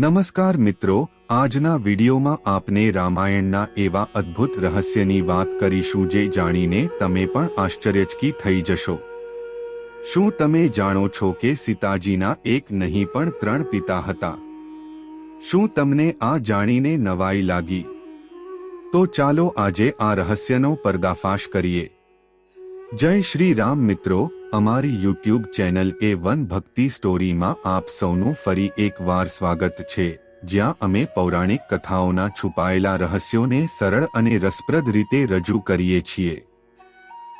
નમસ્કાર મિત્રો, આજના વિડીયોમાં આપને રામાયણના એવા અદ્ભુત રહસ્યની વાત કરીશું જે જાણીને તમે પણ આશ્ચર્યચકી થઈ જશો. શું તમે જાણો છો કે સીતાજીના એક નહીં પણ ત્રણ પિતા હતા? શું તમને આ જાણીને નવાઈ લાગી? તો ચાલો આજે આ રહસ્યનો પર્દાફાશ કરીએ. જય શ્રી રામ મિત્રો અમારી યુટ્યુબ ચેનલ એ વન ભક્તિ સ્ટોરીમાં આપ સૌનું ફરી એકવાર સ્વાગત છે. જ્યાં અમે પૌરાણિક કથાઓના છુપાયેલા રહસ્યોને સરળ અને રસપ્રદ રીતે રજૂ કરીએ છીએ.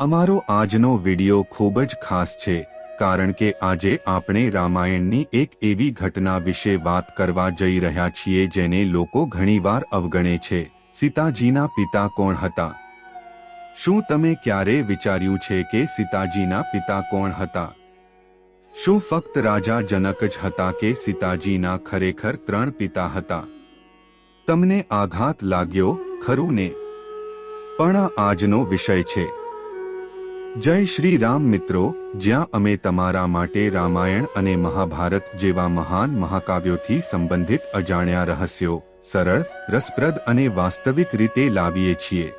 અમારો આજનો વિડિયો ખૂબ જ ખાસ છે, કારણ કે આજે આપણે રામાયણની એક એવી ઘટના વિશે વાત કરવા જઈ રહ્યા છીએ જેને લોકો ઘણીવાર અવગણે છે. સીતાજીના પિતા કોણ હતા? શું તમે ક્યારે વિચાર્યું છે કે સીતાજીના પિતા કોણ હતા? શું ફક્ત રાજા જનક જ હતા કે સીતાજીના ખરેખર ત્રણ પિતા હતા? તમને આઘાત લાગ્યો ખરું ને? પણ આજનો વિષય છે. જય શ્રી રામ મિત્રો, જ્યાં અમે તમારા માટે રામાયણ અને મહાભારત જેવા મહાન મહાકાવ્યોથી સંબંધિત અજાણ્યા રહસ્યો સરળ, રસપ્રદ અને વાસ્તવિક રીતે લાવીએ છીએ.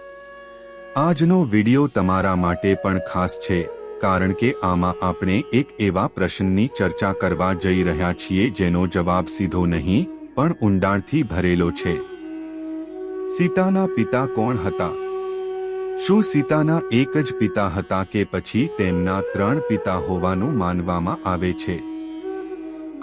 આજનો વિડિયો તમારા માટે પણ ખાસ છે, કારણ કે આમાં આપણે એક એવા પ્રશ્નની ચર્ચા કરવા જઈ રહ્યા છીએ જેનો જવાબ સીધો નહીં, પણ ઊંડાણથી ભરેલો છે. સીતાના પિતા કોણ હતા? શું સીતાના એક જ પિતા હતા કે પછી તેમના ત્રણ પિતા હોવાનું માનવામાં આવે છે?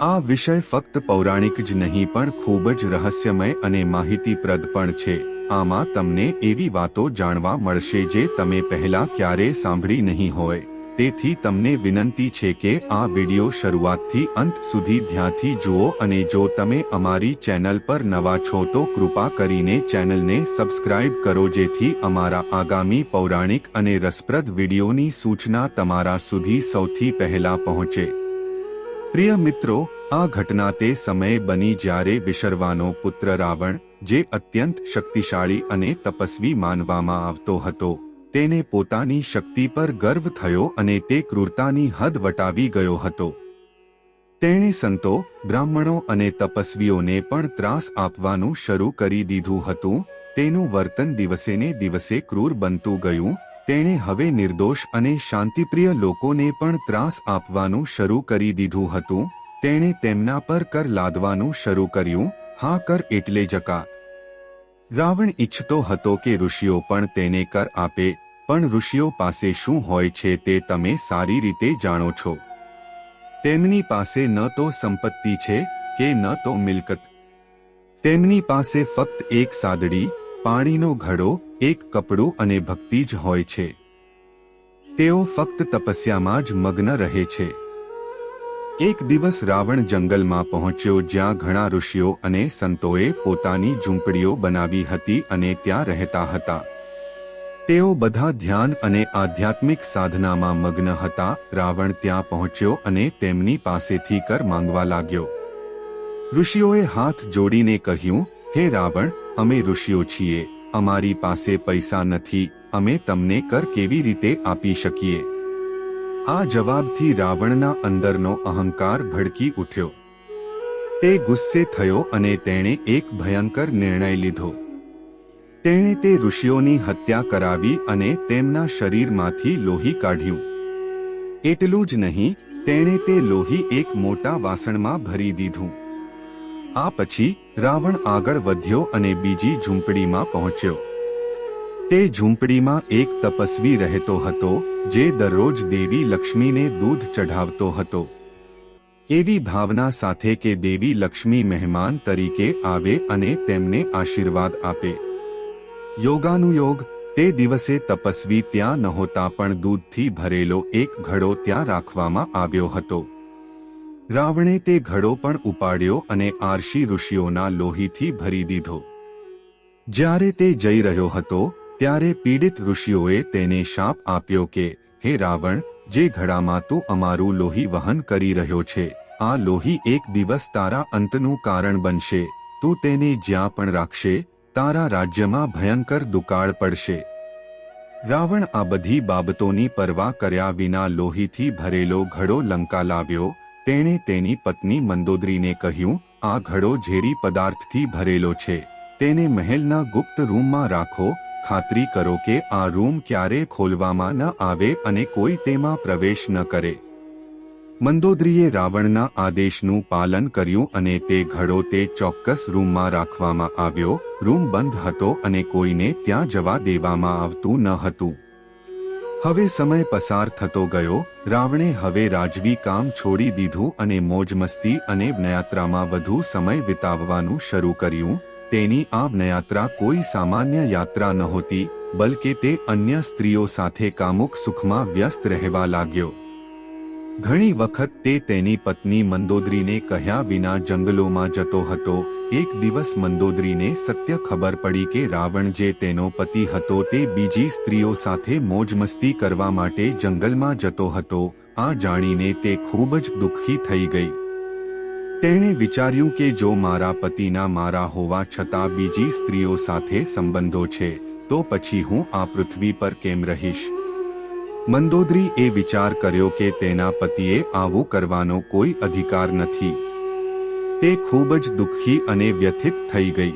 આ વિષય ફક્ત પૌરાણિક જ નહીં પણ ખૂબ જ રહસ્યમય અને માહિતીપ્રદ પણ છે. આમાં તમને એવી વાતો જાણવા મળશે જે તમે પહેલા ક્યારે સાંભળી નહીં હોય. તેથી તમને વિનંતી છે કે આ વિડિયો શરૂઆતથી અંત સુધી ધ્યાનથી જુઓ અને જો તમે અમારી ચેનલ પર નવા છો તો કૃપા કરીને ચેનલને સબસ્ક્રાઇબ કરો જેથી અમારા આગામી પૌરાણિક અને રસપ્રદ વિડિયોની સૂચના તમારા સુધી સૌથી પહેલા પહોંચે. પ્રિય મિત્રો, આ ઘટના તે સમયે બની જ્યારે વિશર્વાનો પુત્ર રાવણ, જે અત્યંત શક્તિશાળી અને તપસ્વી માનવામાં આવતો હતો, તેને પોતાની શક્તિ પર ગર્વ થયો અને તે ક્રૂરતાની હદ વટાવી ગયો હતો. તેણે સંતો, બ્રાહ્મણો અને તપસ્વીઓને પણ ત્રાસ આપવાનું શરૂ કરી દીધું હતું, તેનું વર્તન દિવસેને દિવસે ક્રૂર બનતું ગયું તેણે હવે નિર્દોષ અને શાંતિપ્રિય લોકોને પણ ત્રાસ આપવાનું શરૂ કરી દીધું હતું. તેણે તેમના પર કર લાદવાનું શરૂ કર્યું. હા, કર એટલે જકાત રાવણ ઈચ્છતો હતો કે ઋષિઓ પણ તેને કર આપે, પણ ઋષિઓ પાસે શું હોય છે તે તમે સારી રીતે જાણો છો. તેમની પાસે ન તો સંપત્તિ છે કે ન તો મિલકત. તેમની પાસે ફક્ત એક સાદડી પાણીનો ઘડો, એક કપડું અને ભક્તિ જ હોય છે. તેઓ ફક્ત તપસ્યામાં જ મગ્ન રહે છે. એક દિવસ રાવણ જંગલમાં પહોંચ્યો જ્યાં ઘણા ઋષિઓ અને સંતોએ પોતાની ઝૂંપડીઓ બનાવી હતી અને ત્યાં રહેતા હતા. તેઓ બધા ધ્યાન અને આધ્યાત્મિક સાધનામાં મગ્ન હતા. રાવણ ત્યાં પહોંચ્યો અને તેમની પાસેથી કર માંગવા લાગ્યો. ઋષિઓએ હાથ જોડીને કહ્યું, હે રાવણ અમે ઋષિઓ છીએ, અમારી પાસે પૈસા નથી, અમે તમને કર કેવી રીતે આપી શકીએ? આ જવાબથી રાવણના અંદરનો અહંકાર ભડકી ઉઠ્યો. તે ગુસ્સે થયો અને તેણે એક ભયંકર નિર્ણય લીધો. તેણે તે ઋષિઓની હત્યા કરાવી અને તેમના શરીરમાંથી લોહી કાઢ્યું. એટલું જ નહીં, તેણે તે લોહી એક મોટા વાસણમાં ભરી દીધું. આ પછી રાવણ આગળ વધ્યો અને બીજી ઝૂંપડીમાં પહોંચ્યો. તે ઝૂંપડીમાં એક તપસ્વી રહેતો હતો, જે દરરોજ દેવી લક્ષ્મીને દૂધ ચઢાવતો હતો. એવી ભાવના સાથે કે દેવી લક્ષ્મી મહેમાન તરીકે આવે અને તેમને આશીર્વાદ આપે. યોગાનુયોગ, તે દિવસે તપસ્વી ત્યાં નહોતા પણ દૂધથી ભરેલો એક ઘડો ત્યાં રાખવામાં આવ્યો હતો. રાવણે તે ઘડો પણ ઉપાડ્યો અને આરશી ઋષિઓના લોહીથી ભરી દીધો. જ્યારે તે જઈ રહ્યો હતો, ત્યારે પીડિત ઋષિઓએ તેને શાપ આપ્યો કે, હે રાવણ, જે ઘડામાં તું અમારું લોહી વહન કરી રહ્યો છે, આ લોહી એક દિવસ તારા અંતનું કારણ બનશે. તું તેને જ્યાં પણ રાખશે, તારા રાજ્યમાં ભયંકર દુકાળ પડશે. રાવણ આ બધી બાબતોની પરવા કર્યા વિના લોહીથી ભરેલો ઘડો લંકા લાવ્યો તેણે તેની પત્ની મંદોદરીને કહ્યું, આ ઘડો ઝેરી પદાર્થથી ભરેલો છે. તેને મહેલના ગુપ્ત રૂમમાં રાખો. ખાતરી કરો કે આ રૂમ ક્યારે ખોલવામાં ન આવે અને કોઈ તેમાં પ્રવેશ ન કરે. મંદોદરીએ રાવણના આદેશનું પાલન કર્યું અને તે ઘડો તે ચોક્કસ રૂમમાં રાખવામાં આવ્યો. રૂમ બંધ હતો અને કોઈને ત્યાં જવા દેવામાં આવતું ન હતું. હવે સમય પસાર થતો ગયો. રાવણે હવે રાજવી કામ છોડી દીધું અને મોજમસ્તી અને જ્ઞયાત્રામાં વધુ સમય વિતાવવાનું શરૂ કર્યું. તેની આ જ્ઞયાત્રા કોઈ સામાન્ય યાત્રા નહોતી, બલકે તે અન્ય સ્ત્રીઓ સાથે કામુક સુખમાં વ્યસ્ત રહેવા લાગ્યો. ઘણી વખત તે તેની પત્ની મંદોદરીને કહ્યા વિના જંગલોમાં જતો હતો. એક દિવસ મંદોદરીને સત્ય ખબર પડી કે રાવણ જે તેનો પતિ હતો તે બીજી સ્ત્રીઓ સાથે મોજમસ્તી કરવા માટે જંગલમાં જતો હતો. આ જાણીને તે ખૂબ જ દુઃખી થઈ ગઈ. તેણે વિચાર્યું કે જો મારા પતિના મારા હોવા છતાં બીજી સ્ત્રીઓ સાથે સંબંધો છે, તો પછી હું આ પૃથ્વી પર કેમ રહીશ? મંદોદરી એ વિચાર કર્યો કે તેના પતિએ આવું કરવાનો કોઈ અધિકાર નથી. તે ખૂબ જ દુઃખી અને વ્યથિત થઈ ગઈ.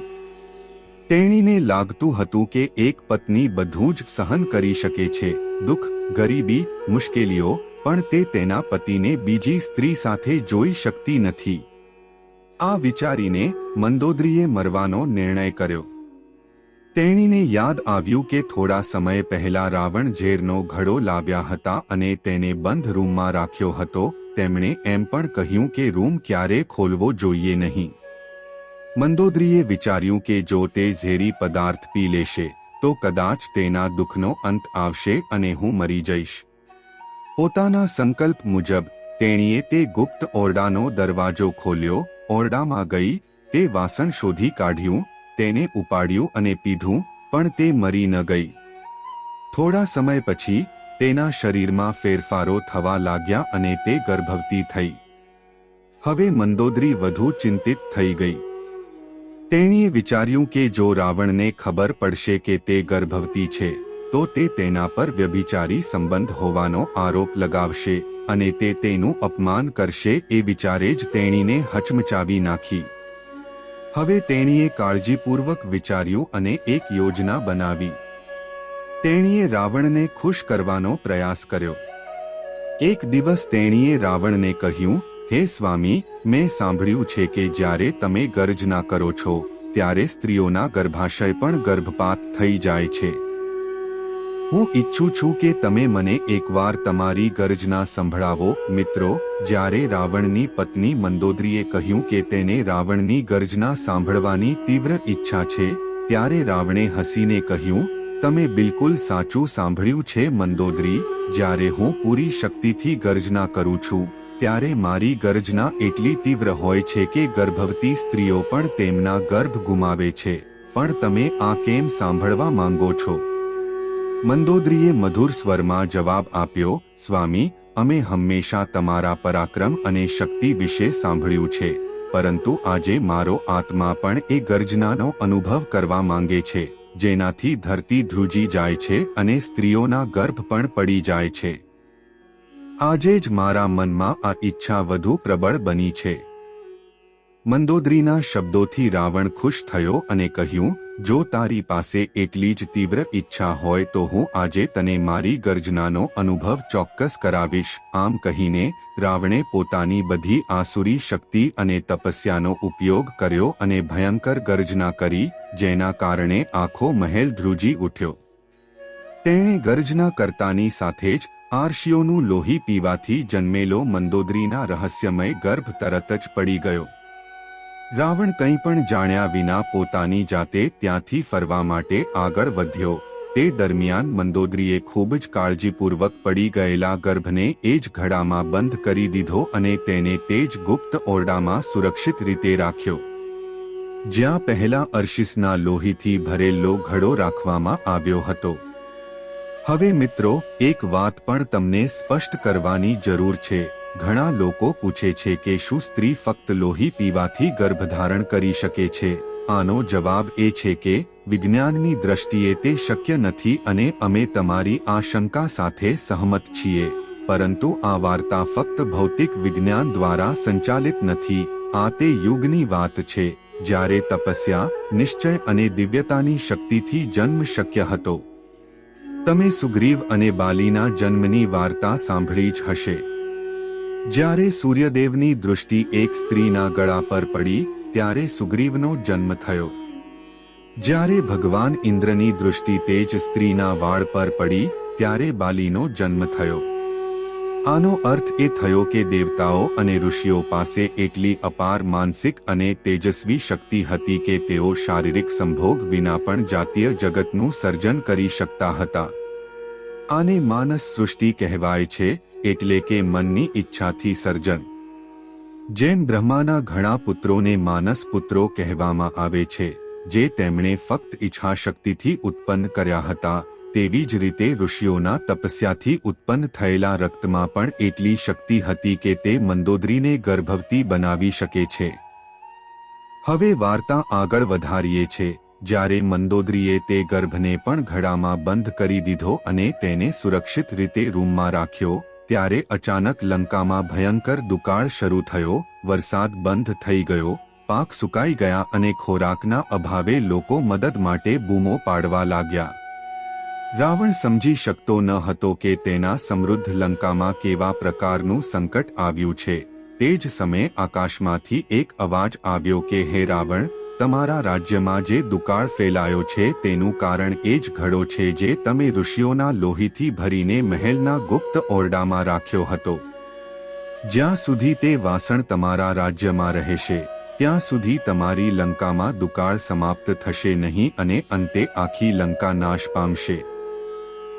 તેણીને લાગતું હતું કે એક પત્ની બધું જ સહન કરી શકે છે, દુઃખ, ગરીબી, મુશ્કેલીઓ, પણ તે તેના પતિને બીજી સ્ત્રી સાથે જોઈ શકતી નથી. આ વિચારીને મંદોદરીએ મરવાનો નિર્ણય કર્યો. તેણીને યાદ આવ્યું કે થોડા સમય પહેલા રાવણ ઝેરનો ઘડો લાવ્યા હતા અને તેને બંધ રૂમમાં રાખ્યો હતો, તેમણે એમ પણ કહ્યું કે રૂમ ક્યારે ખોલવો જોઈએ નહીં. મંદોદરીએ વિચાર્યું કે જો તે ઝેરી પદાર્થ પી લેશે, તો કદાચ તેના દુઃખનો અંત આવશે અને હું મરી જઈશ. પોતાના સંકલ્પ મુજબ, તેણીએ તે ગુપ્ત ઓરડાનો દરવાજો ખોલ્યો, ઓરડામાં ગઈ, તે વાસણ શોધી કાઢ્યું તેને ઉપાડ્યું અને પીધું, પણ તે મરી ન ગઈ. થોડા સમય પછી, તેના શરીરમાં ફેરફારો થવા લાગ્યા અને તે ગર્ભવતી થઈ. હવે મંદોદરી વધુ ચિંતિત થઈ ગઈ. તેણીએ વિચાર્યું કે જો રાવણને ખબર પડશે કે તે ગર્ભવતી છે, તો તે તેના પર વ્યભિચારી સંબંધ હોવાનો આરોપ લગાવશે અને તે તેનું અપમાન કરશે એ વિચારે જ તેણીને હચમચાવી નાખી. હવે તેણીએ કાળજીપૂર્વક વિચાર્યું અને એક યોજના બનાવી. તેણીએ રાવણને ખુશ કરવાનો પ્રયાસ કર્યો. એક દિવસ તેણીએ રાવણને કહ્યું, હે સ્વામી, મેં સાંભળ્યું છે કે જ્યારે તમે ગર્જના કરો છો, ત્યારે સ્ત્રીઓના ગર્ભાશય પણ ગર્ભપાત થઈ જાય છે. હું ઈચ્છું છું કે તમે મને એકવાર તમારી ગર્જના સંભળાવો, મિત્રો. જ્યારે રાવણની પત્ની મંદોદરીએ કહ્યું કે તેને રાવણની ગર્જના સાંભળવાની તીવ્ર ઈચ્છા છે, ત્યારે રાવણે હસીને કહ્યું, તમે બિલકુલ સાચું સાંભળ્યું છે, મંદોદરી. જ્યારે હું પૂરી શક્તિથી ગર્જના કરું છું, ત્યારે મારી ગર્જના એટલી તીવ્ર હોય છે કે ગર્ભવતી સ્ત્રીઓ પણ તેમના ગર્ભ ગુમાવે છે. પણ તમે આ કેમ સાંભળવા માંગો છો? મંદોદરીએ મધુર સ્વરમાં જવાબ આપ્યો, સ્વામી, અમે હંમેશા તમારા પરાક્રમ અને શક્તિ વિશે સાંભળ્યું છે, પરંતુ આજે મારો આત્મા પણ એ ગર્જનાનો અનુભવ કરવા માંગે છે, જેનાથી ધરતી ધ્રુજી જાય છે અને સ્ત્રીઓના ગર્ભ પણ પડી જાય છે. આજે જ મારા મનમાં આ ઈચ્છા વધુ પ્રબળ બની છે. મંદોદરીના શબ્દોથી રાવણ ખુશ થયો અને કહ્યું જો તારી પાસે એટલી જ તીવ્ર ઈચ્છા હોય તો હું આજે તને મારી ગર્જનાનો અનુભવ ચોક્કસ કરાવીશ. આમ કહીને, રાવણે પોતાની બધી આસુરી શક્તિ અને તપસ્યાનો ઉપયોગ કર્યો અને ભયંકર ગર્જના કરી, જેના કારણે આખો મહેલ ધ્રુજી ઉઠ્યો. તેણે ગર્જના કરતાની સાથે જ આરશીઓનું લોહી પીવાથી જન્મેલો મંદોદરીના રહસ્યમય ગર્ભ તરત જ પડી ગયો. રાવણ કંઈ પણ જાણ્યા વિના પોતાની જાતે ત્યાંથી ફરવા માટે આગળ વધ્યો. તે દરમિયાન મંદોદરીએ ખૂબ જ કાળજીપૂર્વક પડી ગયેલા ગર્ભને એ જ ઘડામાં બંધ કરી દીધો અને તેને તે જ ગુપ્ત ઓરડામાં સુરક્ષિત રીતે રાખ્યો. જ્યાં પહેલા અર્શિસના લોહીથી ભરેલો ઘડો રાખવામાં આવ્યો હતો. હવે મિત્રો, એક વાત પણ તમને સ્પષ્ટ કરવાની જરૂર છે. ઘણા લોકો પૂછે છે કે શું સ્ત્રી ફક્ત લોહી પીવાથી ગર્ભધારણ કરી શકે છે? આનો જવાબ એ છે કે, વિજ્ઞાનની દ્રષ્ટિએ તે શક્ય નથી અને અમે તમારી આ શંકા સાથે સહમત છીએ. પરંતુ આ વાર્તા ફક્ત ભૌતિક વિજ્ઞાન દ્વારા સંચાલિત નથી. આ તે યુગની વાત છે, જ્યારે તપસ્યા, નિશ્ચય અને દિવ્યતાની શક્તિથી જન્મ શક્ય હતો. તમે સુગ્રીવ અને બાલીના જન્મની વાર્તા સાંભળી જ હશે. જ્યારે સૂર્યદેવની દૃષ્ટિ એક સ્ત્રીના ગળા પર પડી, ત્યારે સુગ્રીવનો જન્મ થયો. જ્યારે ભગવાન ઇન્દ્રની દૃષ્ટિ તેજ સ્ત્રીના વાળ પર પડી, ત્યારે બાલીનો જન્મ થયો. આનો અર્થ એ થયો કે દેવતાઓ અને ઋષિઓ પાસે એટલી અપાર માનસિક અને તેજસ્વી શક્તિ હતી કે તેઓ શારીરિક સંભોગ વિના પણ જાતીય જગતનું સર્જન કરી શકતા હતા. આને માનસ સૃષ્ટિ કહેવાય છે એટલે કે મનની ઈચ્છાથી સર્જન. જેમ બ્રહ્માના ઘણા પુત્રોને માનસ પુત્રો કહેવામાં આવે છે, જે તેમણે ફક્ત ઈચ્છાશક્તિથી ઉત્પન્ન કર્યા હતા, તેવી જ રીતે ઋષિઓના તપસ્યાથી ઉત્પન્ન થયેલા રક્તમાં પણ એટલી શક્તિ હતી કે તે મંદોદરીને ગર્ભવતી બનાવી શકે છે. હવે વાર્તા આગળ વધારીએ છે, જ્યારે મંદોદરીએ તે ગર્ભને પણ ઘડામાં બંધ કરી દીધો અને તેને સુરક્ષિત રીતે રૂમમાં રાખ્યો ત્યારે અચાનક લંકામાં ભયંકર દુકાળ શરૂ થયો, વરસાદ બંધ થઈ ગયો, પાક સુકાઈ ગયા અને ખોરાકના અભાવે લોકો મદદ માટે બૂમો પાડવા લાગ્યા. રાવણ સમજી શકતો ન હતો કે તેના સમૃદ્ધ લંકામાં કેવા પ્રકારનું સંકટ આવ્યું છે. તે જ સમયે આકાશમાંથી એક અવાજ આવ્યો કે, હે રાવણ તમારા રાજ્યમાં જે દુકાળ ફેલાયો છે તેનું કારણ એ જ ઘડો છે જે તમે ઋષિઓના લોહીથી ભરીને મહેલના ગુપ્ત ઓરડામાં રાખ્યો હતો. જ્યાં સુધી તે વાસણ તમારા રાજ્યમાં રહેશે, ત્યાં સુધી તમારી લંકામાં દુકાળ સમાપ્ત થશે નહીં અને અંતે આખી લંકા નાશ પામશે.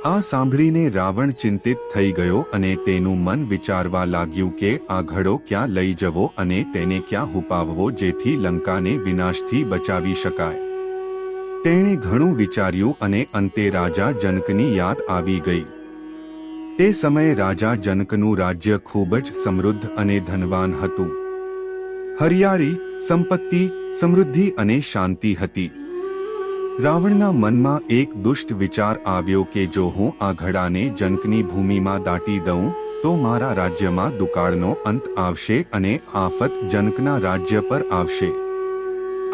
આ સાંભળીને રાવણ ચિંતિત થઈ ગયો અને તેનું મન વિચારવા લાગ્યું કે આ ઘડો ક્યાં લઈ જવો અને તેને ક્યાં હુપાવવો જેથી લંકાને વિનાશથી બચાવી શકાય. તેણે ઘણું વિચાર્યું અને અંતે રાજા જનકની યાદ આવી ગઈ. તે સમયે રાજા જનકનું રાજ્ય ખૂબ જ સમૃદ્ધ અને ધનવાન હતું. હરિયાળી, સંપત્તિ, સમૃદ્ધિ અને શાંતિ હતી. રાવણના મનમાં એક દુષ્ટ વિચાર આવ્યો કે જો હું આ ઘડાને જનકની ભૂમિમાં દાટી દઉં, તો મારા રાજ્યમાં દુકાળનો અંત આવશે અને આફત જનકના રાજ્ય પર આવશે.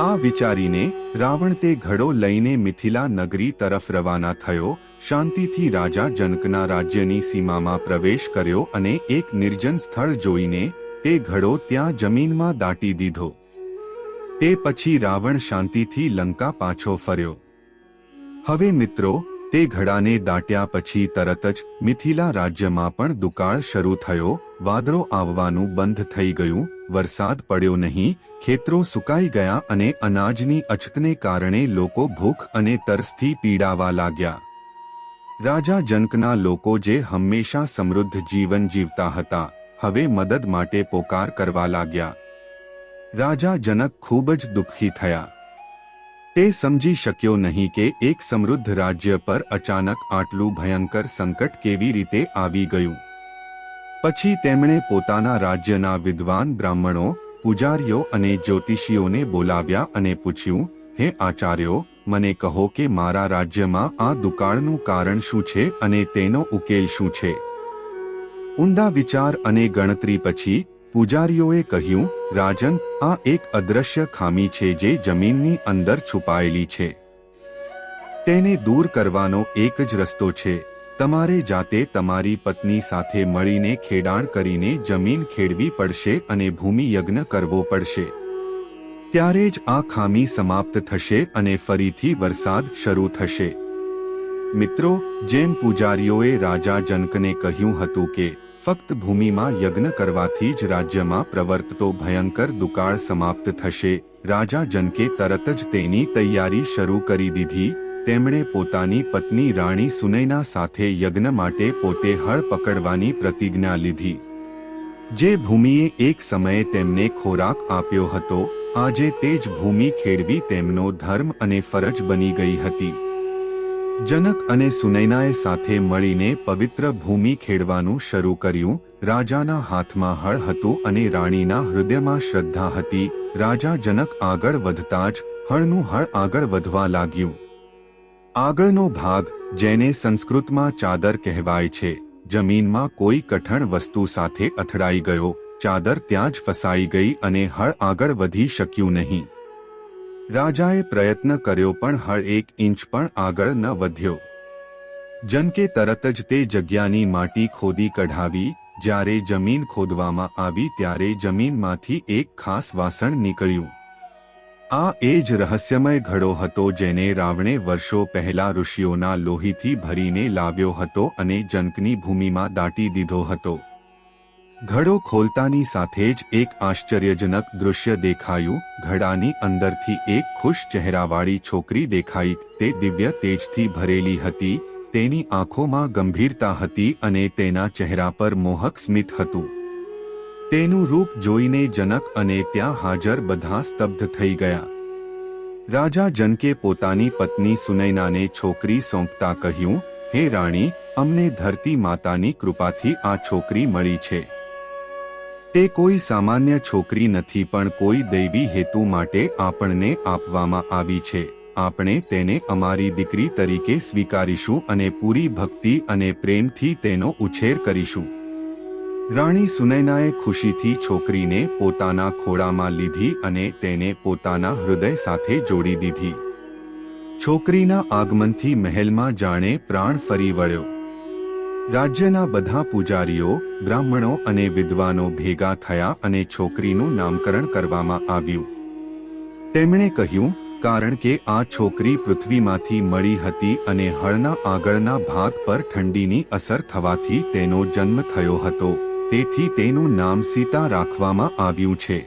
આ વિચારીને રાવણ તે ઘડો લઈને મિથિલા નગરી તરફ રવાના થયો, શાંતિથી રાજા જનકના રાજ્યની સીમામાં પ્રવેશ કર્યો અને એક નિર્જન સ્થળ જોઈને તે ઘડો ત્યાં જમીનમાં દાટી દીધો. તે પછી રાવણ શાંતિથી લંકા પાછો ફર્યો. હવે મિત્રો, તે ઘડાને દાટ્યા પછી તરત જ મિથિલા રાજ્યમાં પણ દુકાળ શરૂ થયો, વાદળો આવવાનું બંધ થઈ ગયું, વરસાદ પડ્યો નહીં, ખેતરો સુકાઈ ગયા અને અનાજની અછતને કારણે લોકો ભૂખ અને તરસથી પીડાવા લાગ્યા. રાજા જનકના લોકો જે હંમેશા સમૃદ્ધ જીવન જીવતા હતા, હવે મદદ માટે પોકાર કરવા લાગ્યા. રાજા જનક ખૂબ જ દુઃખી થયા. તે સમજી શક્યો નહીં કે એક સમૃદ્ધ રાજ્ય પર અચાનક આટલું ભયંકર સંકટ કેવી રીતે આવી ગયું. પછી તેમણે પોતાના રાજ્યના વિદ્વાન બ્રાહ્મણો, પૂજારીઓ અને જ્યોતિષીઓને બોલાવ્યા અને પૂછ્યું, હે આચાર્યો, મને કહો કે મારા રાજ્યમાં આ દુકાળનું કારણ શું છે અને તેનો ઉકેલ શું છે? ઊંડા વિચાર અને ગણતરી પછી પૂજારીઓએ કહ્યું રાજન, આ એક અદ્રશ્ય ખામી છે જે જમીનની અંદર છુપાયેલી છે. તેને દૂર કરવાનો એક જ રસ્તો છે. તમારે જાતે તમારી પત્ની સાથે મળીને ખેડાણ કરીને જમીન ખેડવી પડશે અને ભૂમિ યજ્ઞ કરવો પડશે. ત્યારે જ આ ખામી સમાપ્ત થશે અને ફરીથી વરસાદ શરૂ થશે. મિત્રો, જેમ પૂજારીઓએ રાજા જનકને કહ્યું હતું કે ફક્ત ભૂમિમાં યજ્ઞ કરવાથી જ રાજ્યમાં પ્રવર્તતો ભયંકર દુકાળ સમાપ્ત થશે. રાજા જનકે તરત જ તેની તૈયારી શરૂ કરી દીધી. તેમણે પોતાની પત્ની રાણી સુનૈના સાથે યજ્ઞ માટે પોતે હળ પકડવાની પ્રતિજ્ઞા લીધી. જે ભૂમિએ એક સમયે તેમને ખોરાક આપ્યો હતો, આજે તે જ ભૂમિ ખેડવી તેમનો ધર્મ અને ફરજ બની ગઈ હતી. જનક અને સુનૈનાએ સાથે મળીને પવિત્ર ભૂમિ ખેડવાનું શરૂ કર્યું. રાજાના હાથમાં હળ હતું અને રાણીના હૃદયમાં શ્રદ્ધા હતી. રાજા જનક આગળ વધતા જ હળનું હળ આગળ વધવા લાગ્યું. આગળનો ભાગ, જેને સંસ્કૃતમાં ચાદર કહેવાય છે, જમીનમાં કોઈ કઠણ વસ્તુ સાથે અથડાઈ ગયો. ચાદર ત્યાં જ ફસાઈ ગઈ અને હળ આગળ વધી શક્યું નહીં. રાજાએ પ્રયત્ન કર્યો પણ હળ એક ઇંચ પણ આગળ ન વધ્યો. જનકે તરત જ તે જગ્યાની માટી ખોદી કઢાવી, જ્યારે જમીન ખોદવામાં આવી ત્યારે જમીનમાંથી એક ખાસ વાસણ નીકળ્યું. આ એ જ રહસ્યમય ઘડો હતો જેને રાવણે વર્ષો પહેલા ઋષિઓના લોહીથી ભરીને લાવ્યો હતો અને જનકની ભૂમિમાં દાટી દીધો હતો. ઘડો ખોલતાની સાથે જ એક આશ્ચર્યજનક દૃશ્ય દેખાયું. ઘડાની અંદરથી એક ખુશ ચહેરાવાળી છોકરી દેખાઈ. તે દિવ્ય તેજથી ભરેલી હતી. તેની આંખોમાં ગંભીરતા હતી અને તેના ચહેરા પર મોહક સ્મિત હતું. તેનું રૂપ જોઈને જનક અને ત્યાં હાજર બધા સ્તબ્ધ થઈ ગયા. રાજા જનકે પોતાની પત્ની સુનૈનાને છોકરી સોંપતા કહ્યું, હે રાણી, અમને ધરતી માતાની કૃપાથી આ છોકરી મળી છે. તે કોઈ સામાન્ય છોકરી નથી પણ કોઈ દૈવી હેતુ માટે આપણને આપવામાં આવી છે. આપણે તેને અમારી દીકરી તરીકે સ્વીકારીશું અને પૂરી ભક્તિ અને પ્રેમથી તેનો ઉછેર કરીશું. રાણી સુનૈનાએ ખુશીથી છોકરીને પોતાના ખોળામાં લીધી અને તેને પોતાના હૃદય સાથે જોડી દીધી. છોકરીના આગમનથી મહેલમાં જાણે પ્રાણ ફરી વળ્યો. રાજ્યના બધા પૂજારીઓ, બ્રાહ્મણો અને વિદ્વાનો ભેગા થયા અને છોકરીનું નામકરણ કરવામાં આવ્યું. તેમણે કહ્યું, કારણ કે આ છોકરી પૃથ્વીમાંથી મળી હતી અને હળના આગળના ભાગ પર ઠંડીની અસર થવાથી તેનો જન્મ થયો હતો, તેથી તેનું નામ સીતા રાખવામાં આવ્યું છે.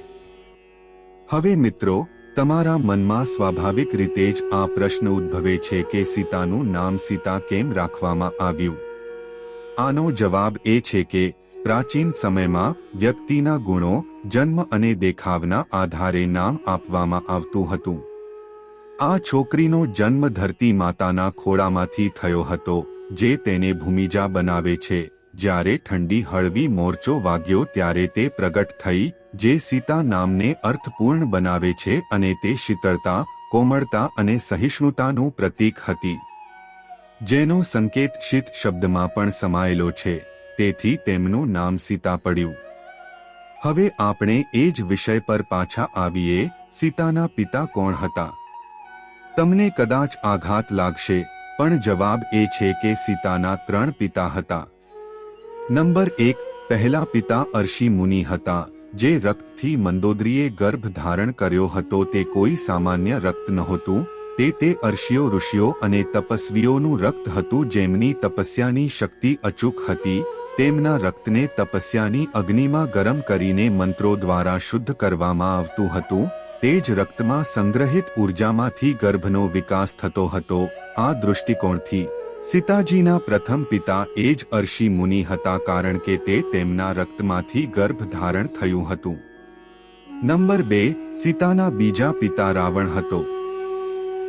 હવે મિત્રો, તમારા મનમાં સ્વાભાવિક રીતે જ આ પ્રશ્ન ઉદ્ભવે છે કે સીતાનું નામ સીતા કેમ રાખવામાં આવ્યું? આનો જવાબ એ છે કે, પ્રાચીન સમયમાં વ્યક્તિના ગુણો, જન્મ અને દેખાવના આધારે નામ આપવામાં આવતું હતું. આ છોકરીનો જન્મ ધરતી માતાના ખોળામાંથી થયો હતો, જે તેને ભૂમિજા બનાવે છે. જ્યારે ઠંડી હળવી મોરચો વાગ્યો ત્યારે તે પ્રગટ થઈ, જે સીતા નામને અર્થપૂર્ણ બનાવે છે અને તે શીતળતા, કોમળતા અને સહિષ્ણુતાનું પ્રતીક હતી. જેનો સંકેત શીત શબ્દમાં પણ સમાયેલો છે, તેથી તેમનું નામ સીતા પડ્યું. હવે આપણે એ જ વિષય પર પાછા આવીએ, સીતાના પિતા કોણ હતા? તમને કદાચ આઘાત લાગશે, પણ જવાબ એ છે કે સીતાના ત્રણ પિતા હતા. નંબર એક, પહેલા પિતા અર્ષિ મુનિ હતા, જે રક્તથી મંદોદરીએ ગર્ભ ધારણ કર્યો હતો, તે કોઈ સામાન્ય રક્ત નહોતું તે તે અર્ષિયો ઋષિઓ અને તપસ્વીઓનું રક્ત હતું જેમની તપસ્યાની શક્તિ અચૂક હતી, તેમના રક્તને તપસ્યાની અગ્નિમાં ગરમ કરીને મંત્રો દ્વારા શુદ્ધ કરવામાં આવતું હતું, તે જ રક્તમાં સંગ્રહિત ઉર્જામાંથી ગર્ભનો વિકાસ થતો હતો, આ દૃષ્ટિકોણથી. સીતાજીના પ્રથમ પિતા એ જ અર્ષિ મુનિ હતા કારણ કે તે તેમના રક્તમાંથી ગર્ભ ધારણ થયું હતું. નંબર બે, સીતાના બીજા પિતા રાવણ હતો.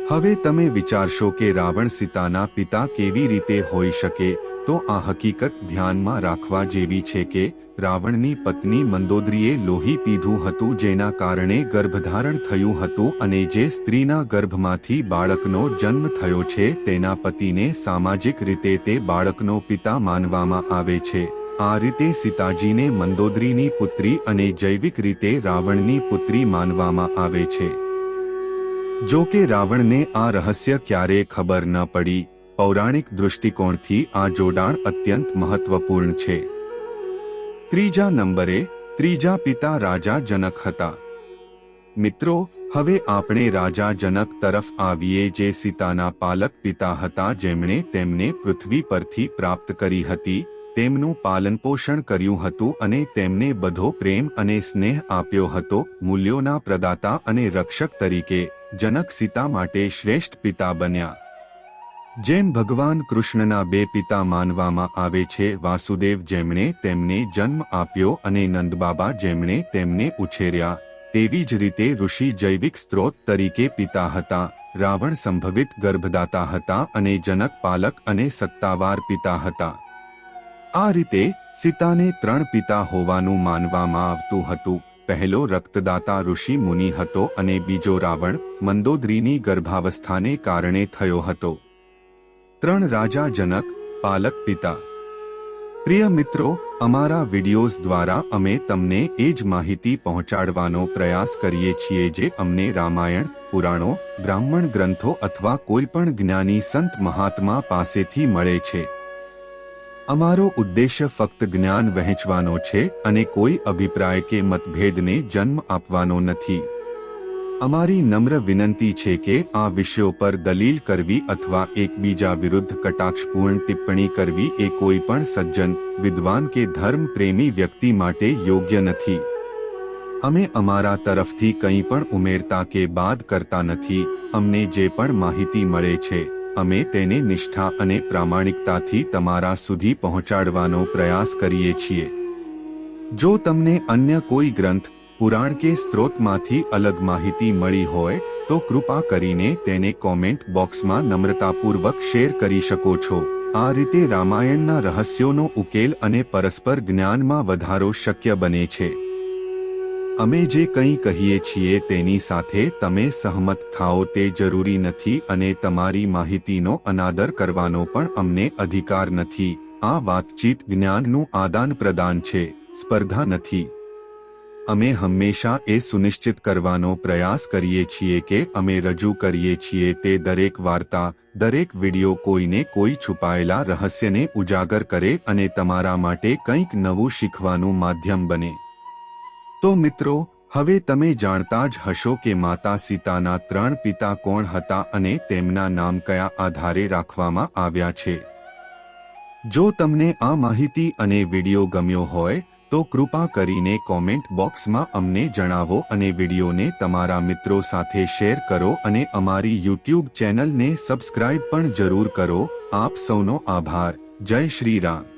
હવે તમે વિચારશો કે રાવણ સીતાના પિતા કેવી રીતે હોઈ શકે, તો આ હકીકત ધ્યાનમાં રાખવા જેવી છે કે રાવણની પત્ની મંદોદરીએ લોહી પીધું હતું જેના કારણે ગર્ભધારણ થયું હતું અને જે સ્ત્રીના ગર્ભમાંથી બાળકનો જન્મ થયો છે તેના પતિને સામાજિક રીતે તે બાળકનો પિતા માનવામાં આવે છે. આ રીતે સીતાજીને મંદોદરીની પુત્રી અને જૈવિક રીતે રાવણની પુત્રી માનવામાં આવે છે. જો કે રાવણને આ રહસ્ય ક્યારેય ખબર ન પડી, પૌરાણિક દૃષ્ટિકોણથી આ જોડાણ અત્યંત મહત્વપૂર્ણ છે. ત્રીજા નંબરે, ત્રીજા પિતા રાજા જનક હતા. મિત્રો, હવે આપણે રાજા જનક તરફ આવીએ જે સીતાના પાલક પિતા હતા જેમણે તેમને પૃથ્વી પરથી પ્રાપ્ત કરી હતી તેમનું પાલનપોષણ કર્યું હતું અને તેમને બધો પ્રેમ અને સ્નેહ આપ્યો હતો, મૂલ્યોના પ્રદાતા અને રક્ષક તરીકે, જનક સીતા માટે શ્રેષ્ઠ પિતા બન્યા. જેમ ભગવાન કૃષ્ણના બે પિતા માનવામાં આવે છે, વાસુદેવ જેમણે તેમને જન્મ આપ્યો અને નંદબાબા જેમણે તેમને ઉછેર્યા, તેવી જ રીતે ઋષિ જૈવિક સ્ત્રોત તરીકે પિતા હતા, રાવણ સંભવિત ગર્ભદાતા હતા અને જનક પાલક અને સત્તાવાર પિતા હતા. આ રીતે સીતાને ત્રણ પિતા હોવાનું માનવામાં આવતું હતું. પહેલો રક્તદાતા ઋષિ મુનિ હતો અને બીજો રાવણ મંદોદરીની ગર્ભાવસ્થાને કારણે થયો હતો. ત્રણ રાજા જનક, પાલક પિતા. પ્રિય મિત્રો, અમારા વિડીયોઝ દ્વારા અમે તમને એ જ માહિતી પહોંચાડવાનો પ્રયાસ કરીએ છીએ જે અમને રામાયણ, પુરાણો, બ્રાહ્મણ ગ્રંથો અથવા કોઈ પણ જ્ઞાની સંત મહાત્મા પાસેથી મળે છે. અમારો ઉદ્દેશ્ય ફક્ત જ્ઞાન વહેંચવાનો છે અને કોઈ અભિપ્રાય કે મતભેદને જન્મ આપવાનો નથી. અમારી નમ્ર વિનંતી છે કે આ વિષયો પર દલીલ કરવી અથવા એકબીજા વિરુદ્ધ કટાક્ષપૂર્ણ ટિપ્પણી કરવી એ કોઈ પણ સજ્જન, વિદ્વાન કે ધર્મ પ્રેમી વ્યક્તિ માટે યોગ્ય નથી. અમે અમારા તરફથી કંઈ પણ ઉમેરતા કે બાદ કરતા નથી. અમને જે પણ માહિતી મળે છે અમે તેને નિષ્ઠા અને પ્રામાણિકતાથી તમારા સુધી પહોંચાડવાનો પ્રયાસ કરીએ છીએ. જો તમને અન્ય કોઈ ગ્રંથ, પુરાણ કે સ્ત્રોતમાંથી અલગ માહિતી મળી હોય, તો કૃપા કરીને તેને કોમેન્ટ બોક્સમાં નમ્રતાપૂર્વક શેર કરી શકો છો. આ રીતે રામાયણના રહસ્યોનો ઉકેલ અને પરસ્પર જ્ઞાનમાં વધારો શક્ય બને છે. અમે જે કંઈ કહીએ છીએ તેની સાથે તમે સહમત થાઓ તે જરૂરી નથી અને તમારી માહિતીનો અનાદર કરવાનો પણ અમને અધિકાર નથી. આ વાતચીત જ્ઞાનનું આદાન પ્રદાન છે, સ્પર્ધા નથી. અમે હંમેશા એ સુનિશ્ચિત કરવાનો પ્રયાસ કરીએ છીએ કે અમે રજૂ કરીએ છીએ તે દરેક વાર્તા, દરેક વિડિયો કોઈને કોઈ છુપાયેલા રહસ્યને ઉજાગર કરે અને તમારા માટે કંઈક નવું શીખવાનું માધ્યમ બને. તો મિત્રો, હવે તમે જાણતા જ હશો કે માતા સીતાના ત્રણ પિતા કોણ હતા અને તેમના નામ કયા આધારે રાખવામાં આવ્યા છે. જો તમને આ માહિતી અને વીડિયો ગમ્યો હોય, તો કૃપા કરીને કોમેન્ટ બોક્સમાં અમને જણાવો અને વિડીયોને તમારા મિત્રો સાથે શેર કરો અને અમારી યુટ્યુબ ચેનલને સબસ્ક્રાઇબ પણ જરૂર કરો. આપ સૌનો આભાર. જય શ્રી રામ.